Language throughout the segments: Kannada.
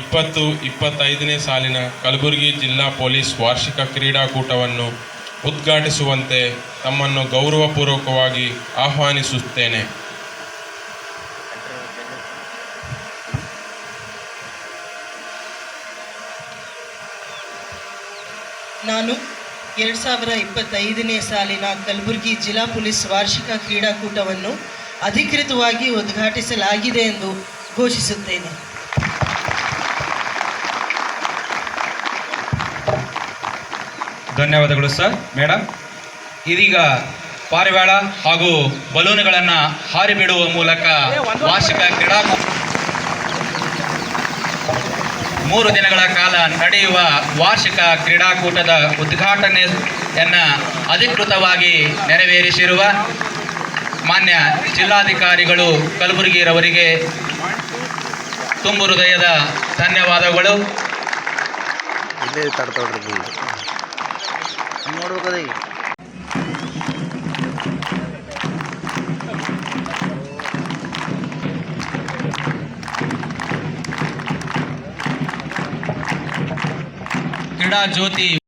ಇಪ್ಪತ್ತು, ಇಪ್ಪತ್ತೈದನೇ ಸಾಲಿನ ಕಲಬುರಗಿ ಜಿಲ್ಲಾ ಪೊಲೀಸ್ ವಾರ್ಷಿಕ ಕ್ರೀಡಾಕೂಟವನ್ನು ಉದ್ಘಾಟಿಸುವಂತೆ ತಮ್ಮನ್ನು ಗೌರವಪೂರ್ವಕವಾಗಿ ಆಹ್ವಾನಿಸುತ್ತೇನೆ. ನಾನು ಎರಡು ಸಾವಿರ ಇಪ್ಪತ್ತೈದನೇ ಸಾಲಿನ ಕಲಬುರಗಿ ಜಿಲ್ಲಾ ಪೊಲೀಸ್ ವಾರ್ಷಿಕ ಕ್ರೀಡಾಕೂಟವನ್ನು ಅಧಿಕೃತವಾಗಿ ಉದ್ಘಾಟಿಸಲಾಗಿದೆ ಎಂದು ಘೋಷಿಸುತ್ತೇನೆ. ಧನ್ಯವಾದಗಳು ಸರ್ ಮೇಡಮ್ ಇದೀಗ ಪಾರಿವಾಳ ಹಾಗೂ ಬಲೂನುಗಳನ್ನು ಹಾರಿಬಿಡುವ ಮೂಲಕ ವಾರ್ಷಿಕ ಕ್ರೀಡಾ ಮೂರು ದಿನಗಳ ಕಾಲ ನಡೆಯುವ ವಾರ್ಷಿಕ ಕ್ರೀಡಾಕೂಟದ ಉದ್ಘಾಟನೆಯನ್ನು ಅಧಿಕೃತವಾಗಿ ನೆರವೇರಿಸಿರುವ ಮಾನ್ಯ ಜಿಲ್ಲಾಧಿಕಾರಿಗಳು ಕಲಬುರಗಿರವರಿಗೆ ತುಂಬು ಹೃದಯದ ಧನ್ಯವಾದಗಳು. ಇಲ್ಲೇ ತಡ್ತೊಡ್ರಿ ನೋಡ್ಬೇಕದ ಈಗ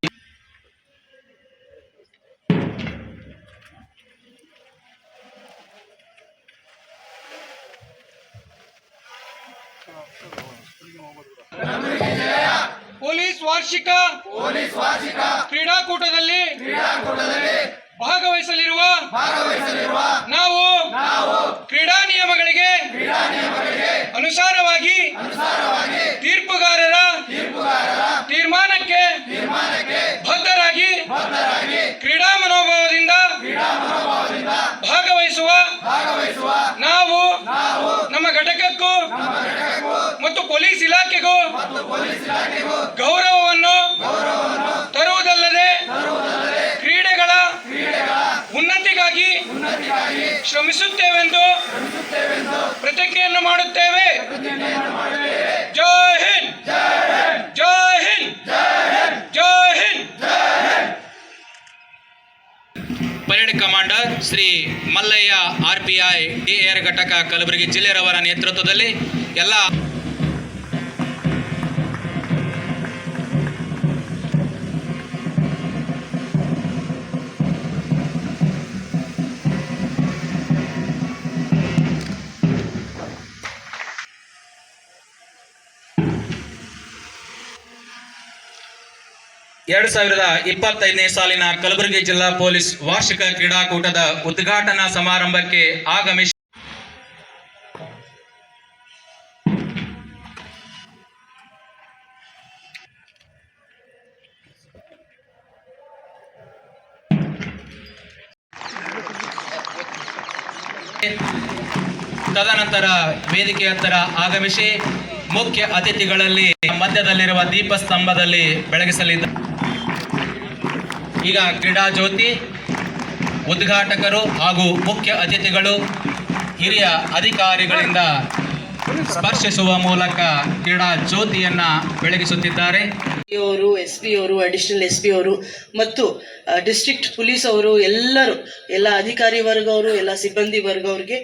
ವಾರ್ಷಿಕ ಪೊಲೀಸ್ ವಾರ್ಷಿಕ ಕ್ರೀಡಾಕೂಟದಲ್ಲಿ ಭಾಗವಹಿಸಲಿರುವ ಭಾಗವಹಿಸಲಿರುವ ನಾವು ನಾವು ಕ್ರೀಡಾ ನಿಯಮಗಳಿಗೆ ಅನುಸಾರವಾಗಿ ಅನುಸಾರವಾಗಿ ತೀರ್ಮಾನಕ್ಕೆ ಬದ್ಧರಾಗಿ ಕ್ರೀಡಾ ಮನೋಭಾವದಿಂದ ಭಾಗವಹಿಸುವ ನಾವು ನಮ್ಮ ಘಟಕಕ್ಕೂ ಮತ್ತು ಪೊಲೀಸ್ ಇಲಾಖೆಗೂ ಗೌರವವನ್ನು ತರುವುದಲ್ಲದೆ ಕ್ರೀಡೆಗಳ ಉನ್ನತಿಗಾಗಿ ಶ್ರಮಿಸುತ್ತೇವೆಂದು ಪ್ರತಿಜ್ಞೆಯನ್ನು ಮಾಡುತ್ತೇವೆ. Jai Hind. Jai Hind. Jai Hind. Parade commander Shri Mallayya R P I A R ಘಟಕ ಕಲಬುರಗಿ ಜಿಲ್ಲೆಯವರ ನೇತೃತ್ವದಲ್ಲಿ ಎಲ್ಲ ಎರಡು ಸಾವಿರದ ಇಪ್ಪತ್ತೈದನೇ ಸಾಲಿನ ಕಲಬುರಗಿ ಜಿಲ್ಲಾ ಪೊಲೀಸ್ ವಾರ್ಷಿಕ ಕ್ರೀಡಾಕೂಟದ ಉದ್ಘಾಟನಾ ಸಮಾರಂಭಕ್ಕೆ ಆಗಮಿಸಿ ತದನಂತರ ವೇದಿಕೆ ಹತ್ತಿರ ಆಗಮಿಸಿ ಮುಖ್ಯ ಅತಿಥಿಗಳಲ್ಲಿ ಮಧ್ಯದಲ್ಲಿರುವ ದೀಪಸ್ತಂಭದಲ್ಲಿ ಬೆಳಗಿಸಲಿದ್ದ ಈಗ ಕ್ರೀಡಾ ಜ್ಯೋತಿ, ಉದ್ಘಾಟಕರು ಹಾಗೂ ಮುಖ್ಯ ಅತಿಥಿಗಳು, ಹಿರಿಯ ಅಧಿಕಾರಿಗಳಿಂದ ಸ್ಪರ್ಶಿಸುವ ಮೂಲಕ ಕ್ರೀಡಾ ಜ್ಯೋತಿಯನ್ನ ಬೆಳಗಿಸುತ್ತಿದ್ದಾರೆ. ಅವರು ಎಸ್ ಪಿ ಅವರು ಅಡಿಷನಲ್ ಎಸ್ ಪಿ ಅವರು ಮತ್ತು ಡಿಸ್ಟ್ರಿಕ್ಟ್ ಪೊಲೀಸ್ ಅವರು, ಎಲ್ಲರೂ, ಎಲ್ಲ ಅಧಿಕಾರಿ ವರ್ಗವರು, ಎಲ್ಲ ಸಿಬ್ಬಂದಿ ವರ್ಗವ್ರಿಗೆ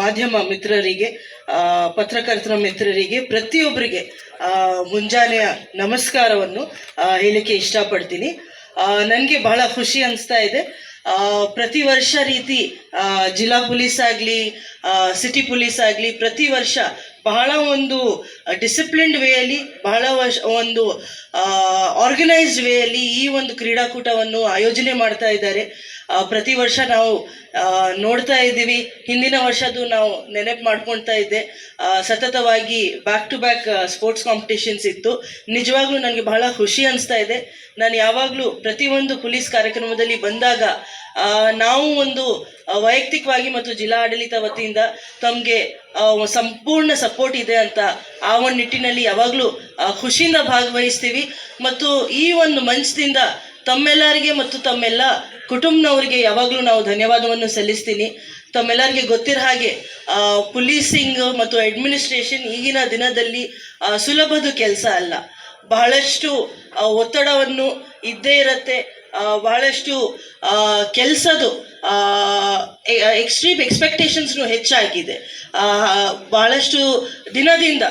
ಮಾಧ್ಯಮ ಮಿತ್ರರಿಗೆ ಪತ್ರಕರ್ತರ ಮಿತ್ರರಿಗೆ ಪ್ರತಿಯೊಬ್ಬರಿಗೆ ಮುಂಜಾನೆಯ ನಮಸ್ಕಾರವನ್ನು ಹೇಳಲಿಕ್ಕೆ ಇಷ್ಟಪಡ್ತೀನಿ. ನನಗೆ ಬಹಳ ಖುಷಿ ಅನಿಸ್ತಾ ಇದೆ. ಪ್ರತಿ ವರ್ಷ ರೀತಿ ಜಿಲ್ಲಾ ಪೊಲೀಸ್ ಆಗಲಿ ಸಿಟಿ ಪೊಲೀಸ್ ಆಗಲಿ, ಪ್ರತಿ ವರ್ಷ ಬಹಳ ಒಂದು ಡಿಸಿಪ್ಲಿನ್ಡ್ ವೇಯಲ್ಲಿ, ಬಹಳ ವರ್ಷ ಒಂದು ಆರ್ಗನೈಸ್ಡ್ ವೇಯಲ್ಲಿ ಈ ಒಂದು ಕ್ರೀಡಾಕೂಟವನ್ನು ಆಯೋಜನೆ ಮಾಡ್ತಾ ಇದ್ದಾರೆ. ಪ್ರತಿ ವರ್ಷ ನಾವು ನೋಡ್ತಾ ಇದ್ದೀವಿ. ಹಿಂದಿನ ವರ್ಷದ್ದು ನಾವು ನೆನಪು ಮಾಡ್ಕೊಳ್ತಾ ಇದ್ದೆ. ಸತತವಾಗಿ back to back sports competitions ಇತ್ತು. ನಿಜವಾಗ್ಲೂ ನನಗೆ ಬಹಳ ಖುಷಿ ಅನಿಸ್ತಾ ಇದೆ. ನಾನು ಯಾವಾಗಲೂ ಪ್ರತಿಯೊಂದು ಪೊಲೀಸ್ ಕಾರ್ಯಕ್ರಮದಲ್ಲಿ ಬಂದಾಗ ನಾವು ಒಂದು ವೈಯಕ್ತಿಕವಾಗಿ ಮತ್ತು ಜಿಲ್ಲಾ ಆಡಳಿತ ವತಿಯಿಂದ ತಮಗೆ ಸಂಪೂರ್ಣ ಸಪೋರ್ಟ್ ಇದೆ ಅಂತ ಆ ಒಂದು ನಿಟ್ಟಿನಲ್ಲಿ ಯಾವಾಗಲೂ ಖುಷಿಯಿಂದ ಭಾಗವಹಿಸ್ತೀವಿ. ಮತ್ತು ಈ ಒಂದು ಮಂಚದಿಂದ ತಮ್ಮೆಲ್ಲರಿಗೆ ಮತ್ತು ತಮ್ಮೆಲ್ಲ ಕುಟುಂಬನವರಿಗೆ ಯಾವಾಗಲೂ ನಾವು ಧನ್ಯವಾದವನ್ನು ಸಲ್ಲಿಸ್ತೀನಿ. ತಮ್ಮೆಲ್ಲರಿಗೆ ಗೊತ್ತಿರೋ ಹಾಗೆ ಪೊಲೀಸಿಂಗ್ ಮತ್ತು ಅಡ್ಮಿನಿಸ್ಟ್ರೇಷನ್ ಈಗಿನ ದಿನದಲ್ಲಿ ಸುಲಭದ ಕೆಲಸ ಅಲ್ಲ. ಬಹಳಷ್ಟು ಒತ್ತಡವನ್ನು ಇದ್ದೇ ಇರತ್ತೆ. ಬಹಳಷ್ಟು ಕೆಲಸದು ಎಕ್ಸ್ಟ್ರೀಮ್ ಎಕ್ಸ್ಪೆಕ್ಟೇಷನ್ಸ್ನು ಹೆಚ್ಚಾಗಿದೆ. ಬಹಳಷ್ಟು ದಿನದಿಂದ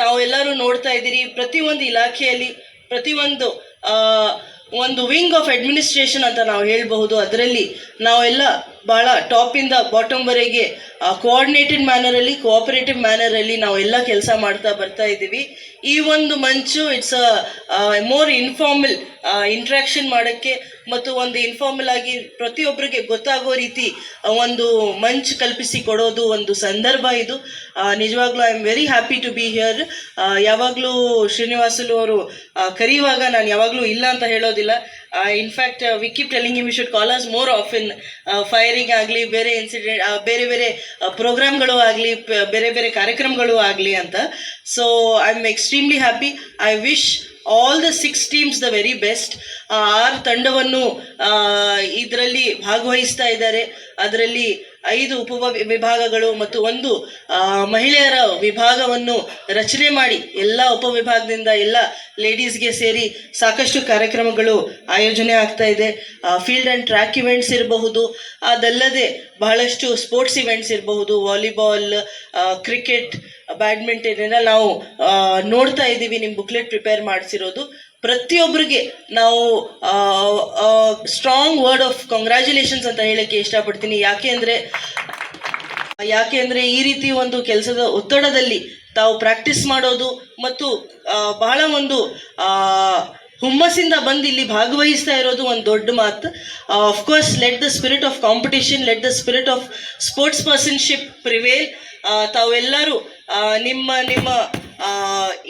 ತಾವೆಲ್ಲರೂ ನೋಡ್ತಾ ಇದ್ದೀರಿ. ಪ್ರತಿಯೊಂದು ಇಲಾಖೆಯಲ್ಲಿ ಪ್ರತಿಯೊಂದು ಒಂದು ವಿಂಗ್ ಆಫ್ ಅಡ್ಮಿನಿಸ್ಟ್ರೇಷನ್ ಅಂತ ನಾವು ಹೇಳಬಹುದು. ಅದರಲ್ಲಿ ನಾವೆಲ್ಲ ಭಾಳ ಟಾಪಿಂದ ಬಾಟಮ್ವರೆಗೆ ಕೋಆರ್ಡಿನೇಟೆಡ್ ಮ್ಯಾನರಲ್ಲಿ ಕೋಆಪರೇಟಿವ್ ಮ್ಯಾನರಲ್ಲಿ ಎಲ್ಲ ಕೆಲಸ ಮಾಡ್ತಾ ಬರ್ತಾ ಇದ್ದೀವಿ. ಈ ಒಂದು ಮಂಚು ಇಟ್ಸ್ ಮೋರ್ ಇನ್ಫಾರ್ಮಲ್ ಇಂಟ್ರಾಕ್ಷನ್ ಮಾಡೋಕ್ಕೆ ಮತ್ತು ಒಂದು ಇನ್ಫಾರ್ಮಲ್ ಆಗಿ ಪ್ರತಿಯೊಬ್ಬರಿಗೆ ಗೊತ್ತಾಗೋ ರೀತಿ ಒಂದು ಮಂಚ್ ಕಲ್ಪಿಸಿ ಕೊಡೋದು ಒಂದು ಸಂದರ್ಭ ಇದು. ನಿಜವಾಗ್ಲೂ I am very happy to be here ಯಾವಾಗಲೂ ಶ್ರೀನಿವಾಸಲು ಅವರು ಕರೆಯುವಾಗ ನಾನು ಯಾವಾಗಲೂ ಇಲ್ಲ ಅಂತ ಹೇಳೋದಿಲ್ಲ. In fact we keep telling you should call us more often firing ಆಗಲಿ, ಬೇರೆ ಇನ್ಸಿಡೆಂಟ್ ಬೇರೆ ಬೇರೆ ಪ್ರೋಗ್ರಾಮ್ಗಳು ಆಗಲಿ ಬೇರೆ ಬೇರೆ ಕಾರ್ಯಕ್ರಮಗಳು ಆಗಲಿ ಅಂತ. So I am extremely happy I wish all the six teams the very best ಆರು ತಂಡವನ್ನು ಇದರಲ್ಲಿ ಭಾಗವಹಿಸ್ತಾ ಇದ್ದಾರೆ. ಅದರಲ್ಲಿ ಐದು ಉಪ ವಿಭಾಗಗಳು ಮತ್ತು ಒಂದು ಮಹಿಳೆಯರ ವಿಭಾಗವನ್ನು ರಚನೆ ಮಾಡಿ ಎಲ್ಲ ಉಪವಿಭಾಗದಿಂದ ಎಲ್ಲ ಲೇಡೀಸ್ಗೆ ಸೇರಿ ಸಾಕಷ್ಟು ಕಾರ್ಯಕ್ರಮಗಳು ಆಯೋಜನೆ ಆಗ್ತಾ ಇದೆ. ಫೀಲ್ಡ್ ಆ್ಯಂಡ್ ಟ್ರ್ಯಾಕ್ ಇವೆಂಟ್ಸ್ ಇರಬಹುದು, ಅದಲ್ಲದೆ ಬಹಳಷ್ಟು ಸ್ಪೋರ್ಟ್ಸ್ ಇವೆಂಟ್ಸ್ ಇರಬಹುದು, ವಾಲಿಬಾಲ್ ಕ್ರಿಕೆಟ್, ಬ್ಯಾಡ್ಮಿಂಟನ್ ಎಲ್ಲ ನಾವು ನೋಡ್ತಾ ಇದ್ದೀವಿ ನಿಮ್ಮ ಬುಕ್ಲೆಟ್ ಪ್ರಿಪೇರ್ ಮಾಡಿಸಿರೋದು. ಪ್ರತಿಯೊಬ್ಬರಿಗೆ ನಾವು ಸ್ಟ್ರಾಂಗ್ ವರ್ಡ್ ಆಫ್ ಕಂಗ್ರ್ಯಾಚುಲೇಷನ್ಸ್ ಅಂತ ಹೇಳಕ್ಕೆ ಇಷ್ಟಪಡ್ತೀನಿ. ಯಾಕೆ ಅಂದರೆ ಯಾಕೆ ಅಂದರೆ ಈ ರೀತಿ ಒಂದು ಕೆಲಸದ ಒತ್ತಡದಲ್ಲಿ ತಾವು ಪ್ರಾಕ್ಟೀಸ್ ಮಾಡೋದು ಮತ್ತು ಬಹಳ ಒಂದು ಹುಮ್ಮಸ್ಸಿಂದ ಬಂದು ಇಲ್ಲಿ ಭಾಗವಹಿಸ್ತಾ ಇರೋದು ಒಂದು ದೊಡ್ಡ ಮಾತು. Of course let the spirit of competition let the spirit of sports personship prevail ತಾವೆಲ್ಲರೂ ನಿಮ್ಮ ನಿಮ್ಮ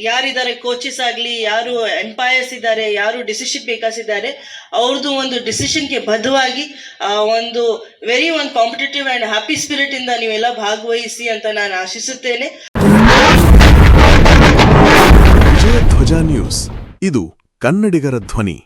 ಯಾರಿದ್ದಾರೆ ಕೋಚಸ್ ಆಗಲಿ, ಯಾರು ಎಂಪೈರ್ಸ್ ಇದ್ದಾರೆ, ಯಾರು ಡಿಸಿಷನ್ ಮೇಕರ್ಸ್ ಇದ್ದಾರೆ ಅವ್ರದ್ದು ಒಂದು ಡಿಸಿಷನ್ಗೆ ಬದ್ಧವಾಗಿ ಒಂದು ವೆರಿ ಒಂದು ಕಾಂಪಿಟೇಟಿವ್ ಆ್ಯಂಡ್ ಹ್ಯಾಪಿ ಸ್ಪಿರಿಟಿಂದ ನೀವೆಲ್ಲ ಭಾಗವಹಿಸಿ ಅಂತ ನಾನು ಆಶಿಸುತ್ತೇನೆ. ಧ್ವಜ ನ್ಯೂಸ್. ಇದು ಕನ್ನಡಿಗರ ಧ್ವನಿ.